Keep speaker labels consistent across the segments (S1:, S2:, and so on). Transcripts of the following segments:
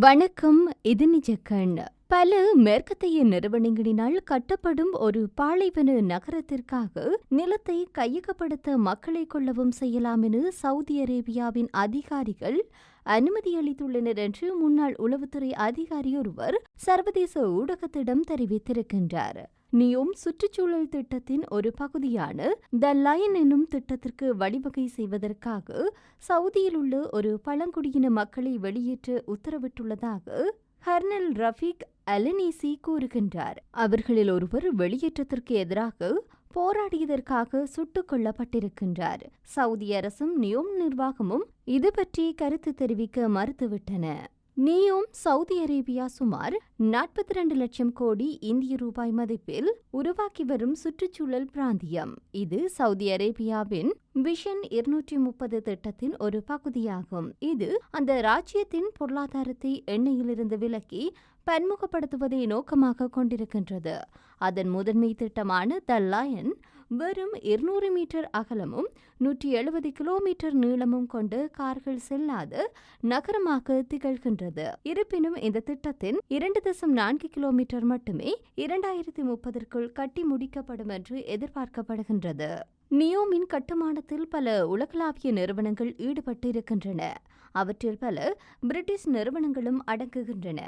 S1: வணக்கம் இது நிஜக்கண். பல மேற்கத்தைய நிறுவனங்களினால் கட்டப்படும் ஒரு பாலைவன நகரத்திற்காக நிலத்தை கையகப்படுத்த மக்களை கொள்ளவும் செய்யலாம் என சவுதி அரேபியாவின் அதிகாரிகள் அனுமதி அளித்துள்ளனர் என்று முன்னாள் உளவுத்துறை அதிகாரி ஒருவர் சர்வதேச ஊடகத்திடம் தெரிவித்திருக்கின்றார். நியோம் சுற்றுச்சூழல் திட்டத்தின் ஒரு பகுதியான த லயன் என்னும் திட்டத்திற்கு வழிவகை செய்வதற்காக சவுதியில் உள்ள ஒரு பழங்குடியின மக்களை வெளியேற்ற உத்தரவிட்டுள்ளதாக ஹர்னல் ரஃபீக் அலனீசி கூறுகின்றார். அவர்களில் ஒருவர் வெளியேற்றத்திற்கு எதிராக போராடியதற்காக சுட்டுக் கொல்லப்பட்டிருக்கின்றார். சவுதி அரசும் நியோம் நிர்வாகமும் இது பற்றி கருத்து தெரிவிக்க மறுத்துவிட்டன. நியோம் சவுதி அரேபியா சுமார் நாற்பத்தி ரெண்டு லட்சம் கோடி இந்திய ரூபாய் மதிப்பில் உருவாக்கி வரும் சுற்றுச்சூழல் பிராந்தியம். இது சவுதி அரேபியாவின் விஷன் இருநூற்றி முப்பது திட்டத்தின் ஒரு பகுதியாகும். இது அந்த ராஜ்யத்தின் பொருளாதாரத்தை எண்ணெயிலிருந்து விலக்கி பன்முகப்படுத்துவதை நோக்கமாக கொண்டிருக்கின்றது. அதன் முதன்மை திட்டமான த லயன் வெறும் இருநூறு மீட்டர் அகலமும் நூற்றி எழுபது கிலோமீட்டர் நீளமும் கொண்டு கார்கள் செல்லாத நகரமாக திகழ்கின்றது. இருப்பினும் இந்த திட்டத்தின் இரண்டு தசம் நான்கு கிலோமீட்டர் மட்டுமே இரண்டாயிரத்தி முப்பதற்குள் கட்டி முடிக்கப்படும் என்று எதிர்பார்க்கப்படுகின்றது. நியோமின் கட்டுமானத்தில் பல உலகளாவிய நிறுவனங்கள் ஈடுபட்டிருக்கின்றன. அவற்றில் பல பிரிட்டிஷ் நிறுவனங்களும் அடங்குகின்றன.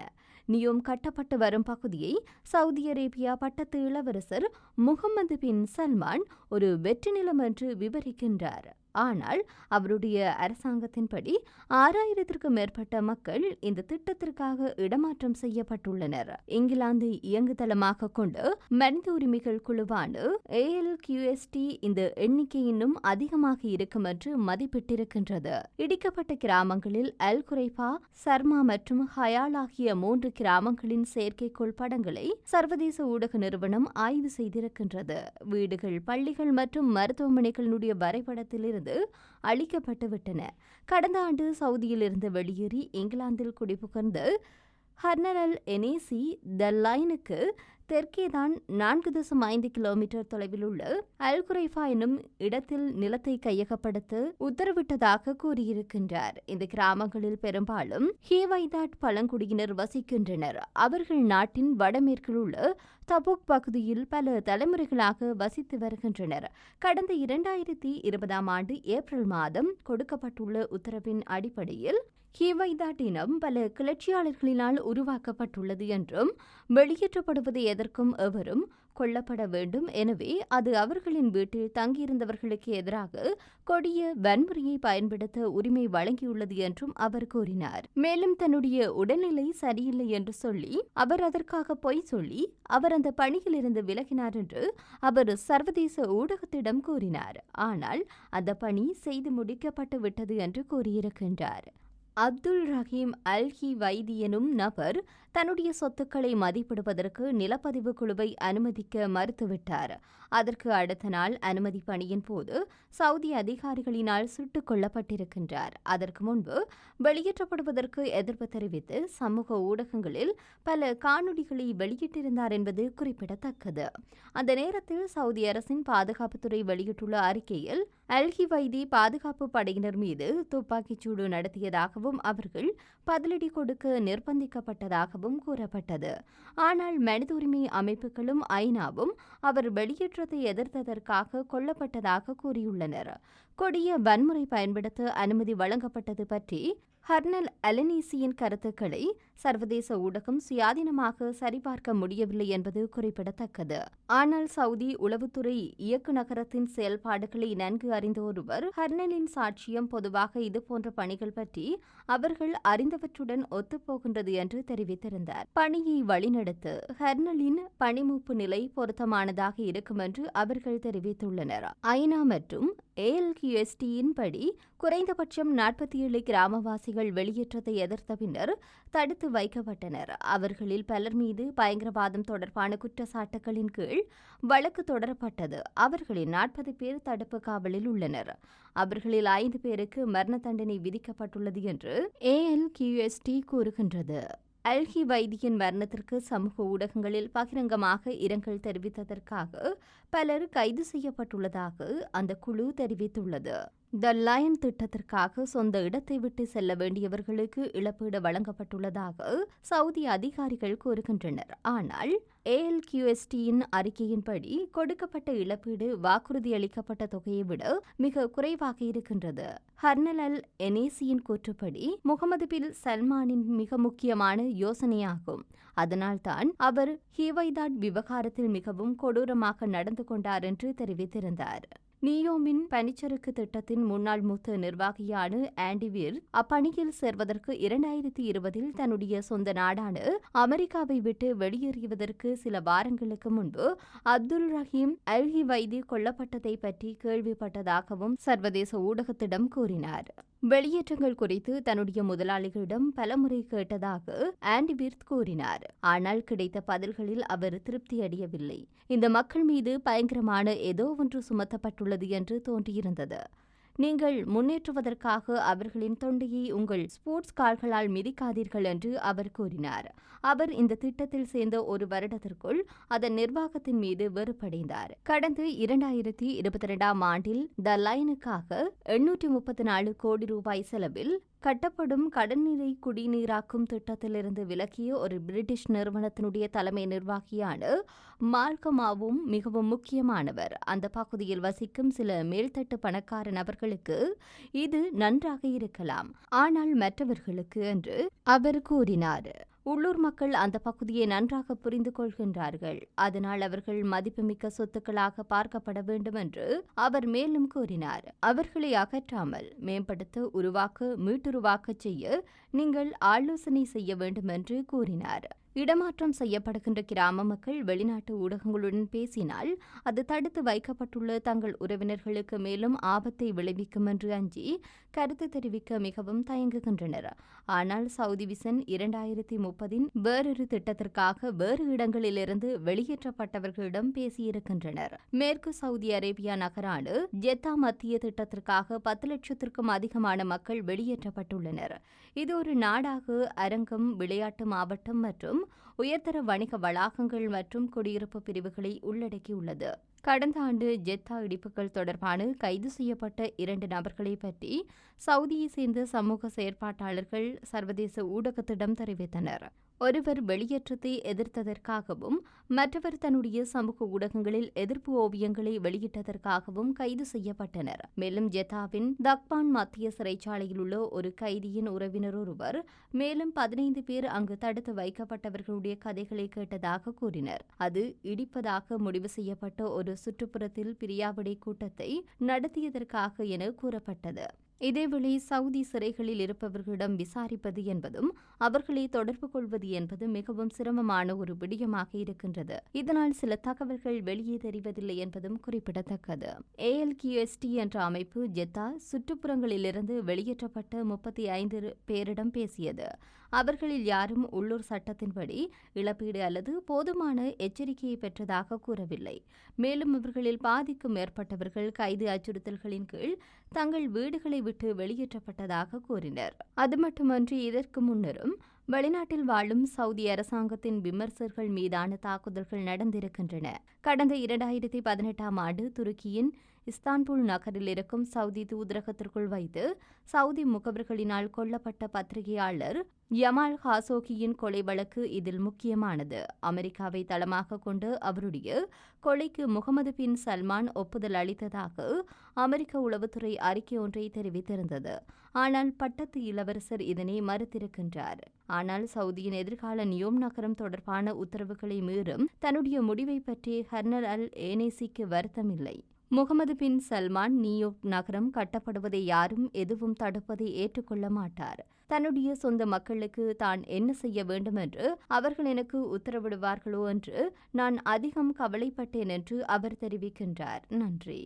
S1: நியோம் கட்டப்பட்டு வரும் பகுதியை சவுதி அரேபியா பட்டத்து இளவரசர் முகமது பின் சல்மான் ஒரு வெற்றி நிலம் என்று விவரிக்கின்றார். ஆனால் அவருடைய அரசாங்கத்தின்படி ஆறாயிரத்திற்கும் மேற்பட்ட மக்கள் இந்த திட்டத்திற்காக இடமாற்றம் செய்யப்பட்டுள்ளனர். இங்கிலாந்து இயங்குதளமாக கொண்டு மனித உரிமைகள் குழுவான ஏஎல் கியூஎஸ்டி இந்த எண்ணிக்கை இன்னும் அதிகமாக இருக்கும் என்று மதிப்பிட்டிருக்கின்றது. இடிக்கப்பட்ட கிராமங்களில் அல் குரைபா சர்மா மற்றும் ஹயால் ஆகிய மூன்று கிராமங்களின் செயற்கைக்கோள் படங்களை சர்வதேச ஊடக நிறுவனம் ஆய்வு செய்திருக்கின்றது. வீடுகள் பள்ளிகள் மற்றும் மருத்துவமனைகளுடைய வரைபடத்திலிருந்து இருந்து அழிக்கப்பட்டுவிட்டன கடந்த ஆண்டு சவுதியில் இருந்து வெளியேறி இங்கிலாந்தில் குடிபுகர்ந்து ஹர்னரல் எனேசி த லைனுக்கு தெற்கேதான் நான்கு தசம் ஐந்து கிலோமீட்டர் தொலைவில் உள்ள அல்குரைஃபா என்னும் இடத்தில் நிலத்தை கையகப்படுத்த உத்தரவிட்டதாக கூறியிருக்கின்றார். இந்த கிராமங்களில் பெரும்பாலும் ஹீவைதாட் பழங்குடியினர் வசிக்கின்றனர். அவர்கள் நாட்டின் வடமேற்கில் உள்ள தபுக் பகுதியில் பல தலைமுறைகளாக வசித்து வருகின்றனர். கடந்த இரண்டாயிரத்தி இருபதாம் ஆண்டு ஏப்ரல் மாதம் கொடுக்கப்பட்டுள்ள உத்தரவின் அடிப்படையில் ஹீவைதாட் இனம் பல கிளர்ச்சியாளர்களினால் உருவாக்கப்பட்டுள்ளது என்றும் வெளியேற்றப்படுவது அதற்கும் எவரும் கொல்லப்பட வேண்டும். எனவே அது அவர்களின் வீட்டில் தங்கியிருந்தவர்களுக்கு எதிராக கொடிய வன்முறையை பயன்படுத்த உரிமை வழங்கியுள்ளது என்றும் அவர் கூறினார். மேலும் தன்னுடைய உடல்நிலை சரியில்லை என்று சொல்லி அவர் அதற்காக பொய் சொல்லி அவர் அந்த பணியிலிருந்து விலகினார் என்று அவர் சர்வதேச ஊடகத்திடம் கூறினார். ஆனால் அந்த பணி செய்து முடிக்கப்பட்டு விட்டது என்று கூறியிருக்கின்றார். அப்துல் ரஹீம் அல்ஹி வைதி எனும் நபர் தன்னுடைய சொத்துக்களை மதிப்பிடுவதற்கு நிலப்பதிவு குழுவை அனுமதிக்க மறுத்துவிட்டார். அதற்கு அடுத்த நாள் அனுமதி பணியின் போது சவுதி அதிகாரிகளினால் சுட்டுக் கொல்லப்பட்டிருக்கின்றார். அதற்கு முன்பு வெளியேற்றப்படுவதற்கு எதிர்ப்பு தெரிவித்து சமூக ஊடகங்களில் பல காணொலிகளை வெளியிட்டிருந்தார் என்பது குறிப்பிடத்தக்கது. அந்த நேரத்தில் சவுதி அரசின் பாதுகாப்புத்துறை வெளியிட்டுள்ள அறிக்கையில் அல்ஹி வைதி பாதுகாப்பு படையினர் மீது துப்பாக்கிச்சூடு நடத்தியதாகவும் அவர்கள் பதிலடி கொடுக்க நிர்பந்திக்கப்பட்டதாகவும் கூறப்பட்டது. ஆனால் மனித உரிமை அமைப்புகளும் ஐநாவும் அவர் வெளியேற்றத்தை எதிர்த்ததற்காக கொல்லப்பட்டதாக கூறியுள்ளனர். கொடிய வன்முறை பயன்படுத்த அனுமதி வழங்கப்பட்டது பற்றி ஹர்னல் அலனீசியின் கருத்துக்களை சர்வதேச ஊடகம் சுயாதீனமாக சரிபார்க்க முடியவில்லை என்பது குறிப்பிடத்தக்கது. ஆனால் சவுதி உளவுத்துறை இயக்குநகரத்தின் செயல்பாடுகளை நன்கு அறிந்த ஒருவர் ஹர்னலின் சாட்சியம் பொதுவாக இதுபோன்ற பணிகள் பற்றி அவர்கள் அறிந்தவற்றுடன் ஒத்துப்போகின்றது என்று தெரிவித்திருந்தார். பணியை வழிநடத்த ஹர்னலின் பணிமூப்பு நிலை பொருத்தமானதாக இருக்கும் என்று அவர்கள் தெரிவித்துள்ளனர். ஐநா மற்றும் ஏஎல்கியூஎஸ்டியின் படி குறைந்தபட்சம் நாற்பத்தி ஏழு கிராமவாசிகள் வெளியேற்றத்தை எதிர்த்த பின்னர் தடுத்து வைக்கப்பட்டனர். அவர்களில் பலர் மீது பயங்கரவாதம் தொடர்பான குற்றச்சாட்டுகளின் கீழ் வழக்கு தொடரப்பட்டது. அவர்களில் நாற்பது பேர் தடுப்பு காவலில் உள்ளனர். அவர்களில் ஐந்து பேருக்கு மரண தண்டனை விதிக்கப்பட்டுள்ளது என்று ஏஎல்கியூஎஸ்டி கூறுகின்றது. அல்ஹி வைத்தியன் மரணத்திற்கு சமூக ஊடகங்களில் பகிரங்கமாக இரங்கல் தெரிவித்ததற்காக பலர் கைது செய்யப்பட்டுள்ளதாக அந்த குழு தெரிவித்துள்ளது. த லயன் திட்டத்திற்காக சொந்த இடத்தை விட்டு செல்ல வேண்டியவர்களுக்கு இழப்பீடு வழங்கப்பட்டுள்ளதாக சவுதி அதிகாரிகள் கூறுகின்றனர். ஆனால் ஏஎல்கியூஎஸ்டியின் அறிக்கையின்படி கொடுக்கப்பட்ட இழப்பீடு வாக்குறுதியளிக்கப்பட்ட தொகையை விட மிக குறைவாக இருக்கின்றது. ஹர்னல் அல் எனேசியின் கூற்றுப்படி முகமது பில் சல்மானின் மிக முக்கியமான யோசனையாகும். அதனால்தான் அவர் ஹீவைதாட் விவகாரத்தில் மிகவும் கொடூரமாக நடந்து கொண்டார் என்று தெரிவித்திருந்தார். நியோமின் பனிச்சறுக்கு திட்டத்தின் முன்னாள் மூத்த நிர்வாகியான ஆண்டிவீர் அப்பணியில் சேர்வதற்கு இரண்டாயிரத்தி இருபதில் தன்னுடைய சொந்த நாடான அமெரிக்காவை விட்டு வெளியேறியதற்கு சில வாரங்களுக்கு முன்பு அப்துல் ரஹீம் அல்ஹி வைதி கொல்லப்பட்டதை பற்றி கேள்விப்பட்டதாகவும் சர்வதேச ஊடகத்திடம் கூறினார். வெளியேற்றங்கள் குறித்து தன்னுடைய முதலாளிகளிடம் பலமுறை கேட்டதாக ஆண்டிவிர்த் கூறினார். ஆனால் கிடைத்த பதில்களில் அவர் திருப்தியடையவில்லை இந்த மக்கள் மீது பயங்கரமான ஏதோ ஒன்று சுமத்தப்பட்டுள்ளது என்று தோன்றியிருந்தது. நீங்கள் முன்னேற்றுவதற்காக அவர்களின் தொண்டையை உங்கள் ஸ்போர்ட்ஸ் கால்களால் மிதிக்காதீர்கள் என்று அவர் கூறினார். அவர் இந்த திட்டத்தில் சேர்ந்த ஒரு வருடத்திற்குள் அதன் நிர்வாகத்தின் மீது வெறுப்படைந்தார். கடந்த இரண்டாயிரத்தி இருபத்தி இரண்டாம் ஆண்டில் த லைனுக்காக எண்ணூற்றி முப்பத்தி நாலு கோடி ரூபாய் செலவில் கட்டப்படும் கடல்நீரை குடிநீராக்கும் திட்டத்திலிருந்து விலக்கிய ஒரு பிரிட்டிஷ் நிறுவனத்தினுடைய தலைமை நிர்வாகியான மால்கமாவும் மிகவும் முக்கியமானவர். அந்த பகுதியில் வசிக்கும் சில மேல்தட்டு பணக்கார நபர்களுக்கு இது நன்றாக இருக்கலாம். ஆனால் மற்றவர்களுக்கு என்று அவர் கூறினார். உள்ளூர் மக்கள் அந்த பகுதியை நன்றாக புரிந்து கொள்கின்றார்கள். அதனால் அவர்கள் மதிப்புமிக்க சொத்துக்களாக பார்க்கப்பட வேண்டும் என்று அவர் மேலும் கூறினார். அவர்களை அகற்றாமல் மேம்படுத்த உருவாக்க மீட்டுருவாக்கச் செய்ய நீங்கள் ஆலோசனை செய்ய வேண்டும் என்று கூறினார். இடமாற்றம் செய்யப்படுகின்ற கிராம மக்கள் வெளிநாட்டு ஊடகங்களுடன் பேசினால் அது தடுத்து வைக்கப்பட்டுள்ள தங்கள் உறவினர்களுக்கு மேலும் ஆபத்தை விளைவிக்கும் என்று அஞ்சி கருத்து தெரிவிக்க மிகவும் தயங்குகின்றனர். ஆனால் சவுதி விசன் இரண்டாயிரத்தி முப்பதின் வேறொரு திட்டத்திற்காக வேறு இடங்களிலிருந்து வெளியேற்றப்பட்டவர்களிடம் பேசியிருக்கின்றனர். மேற்கு சவுதி அரேபியா நகரான ஜெத்தா மத்திய திட்டத்திற்காக பத்து லட்சத்திற்கும் அதிகமான மக்கள் வெளியேற்றப்பட்டுள்ளனர். இது ஒரு நாடாக அரங்கம் விளையாட்டு மாவட்டம் மற்றும் மற்றும் உயர்தர வணிக வளாகங்கள் மற்றும் குடியிருப்பு பிரிவுகளை உள்ளடக்கியுள்ளது. கடந்த ஆண்டு ஜெத்தா இடிப்புகள் தொடர்பான கைது செய்யப்பட்ட இரண்டு நபர்களை பற்றி சவுதியை சேர்ந்த சமூக செயற்பாட்டாளர்கள் சர்வதேச ஊடகத்திடம் தெரிவித்தனர். ஒருவர் வெளியேற்றத்தை எதிர்த்ததற்காகவும் மற்றவர் தன்னுடைய சமூக ஊடகங்களில் எதிர்ப்பு ஓவியங்களை வெளியிட்டதற்காகவும் கைது செய்யப்பட்டனர். மேலும் ஜெத்தாவின் தக்பான் மத்திய சிறைச்சாலையில் உள்ள ஒரு கைதியின் உறவினர் ஒருவர் மேலும் பதினைந்து பேர் அங்கு தடுத்து வைக்கப்பட்டவர்களுடைய கதைகளை கேட்டதாக கூறினர். அது இடிப்பதாக முடிவு செய்யப்பட்ட ஒரு சுற்றுப்புறத்தில் பிரியாவிடை கூட்டத்தை நடத்தியதற்காக என கூறப்பட்டது. இதேவேளை சவுதி சிறைகளில் இருப்பவர்களிடம் விசாரிப்பது என்பதும் அவர்களை தொடர்பு கொள்வது என்பது மிகவும் சிரமமான ஒரு விடயமாக இருக்கின்றது. இதனால் சில தகவல்கள் வெளியே தெரிவதில்லை என்பதும் குறிப்பிடத்தக்கது. ஏஎல்கியூஎஸ்டி என்ற அமைப்பு ஜெத்தா சுற்றுப்புறங்களிலிருந்து வெளியேற்றப்பட்ட முப்பத்தி ஐந்து பேரிடம் பேசியது. அவர்களில் யாரும் உள்ளூர் சட்டத்தின்படி இழப்பீடு அல்லது போதுமான எச்சரிக்கையை பெற்றதாக கூறவில்லை. மேலும் இவர்களில் பாதிக்கும் மேற்பட்டவர்கள் கைது அச்சுறுத்தல்களின் கீழ் தங்கள் வீடுகளை விட்டு வெளியேற்றப்பட்டதாக கூறினர். அது மட்டுமன்றி இதற்கு முன்னரும் வெளிநாட்டில் வாழும் சவுதி அரசாங்கத்தின் விமர்சகர்கள் மீதான தாக்குதல்கள் நடந்திருக்கின்றன. கடந்த இரண்டாயிரத்தி பதினெட்டாம் ஆண்டு துருக்கியின் இஸ்தான்புல் நகரில் இருக்கும் சவுதி தூதரகத்திற்குள் வைத்து சவுதி முகவர்களினால் கொல்லப்பட்ட பத்திரிகையாளர் யமால் ஹாசோகியின் கொலை வழக்கு இதில் முக்கியமானது. அமெரிக்காவை தளமாக கொண்டு அவருடைய கொலைக்கு முகமது பின் சல்மான் ஒப்புதல் அளித்ததாக அமெரிக்க உளவுத்துறை அறிக்கை ஒன்றை தெரிவித்திருந்தது. ஆனால் பட்டத்து இளவரசர் இதனை மறுத்திருக்கின்றார். ஆனால் சவுதியின் எதிர்கால நியோம் நகரம் தொடர்பான உத்தரவுகளை மீறும் தன்னுடைய முடிவை பற்றி ஹர்னர் அல் ஏனேசிக்கு வருத்தமில்லை. Mohammed bin Salman New York நகரம் கட்டப்படுவதை யாரும் எதுவும் தடுப்பதை ஏற்றுக்கொள்ள மாட்டார். தன்னுடைய சொந்த மக்களுக்கு தான் என்ன செய்ய வேண்டும் என்று அவர்கள் எனக்கு உத்தரவிடுவார்களோ என்று நான் அதிகம் கவலைப்பட்டேன் என்று அவர் தெரிவிக்கின்றார். நன்றி.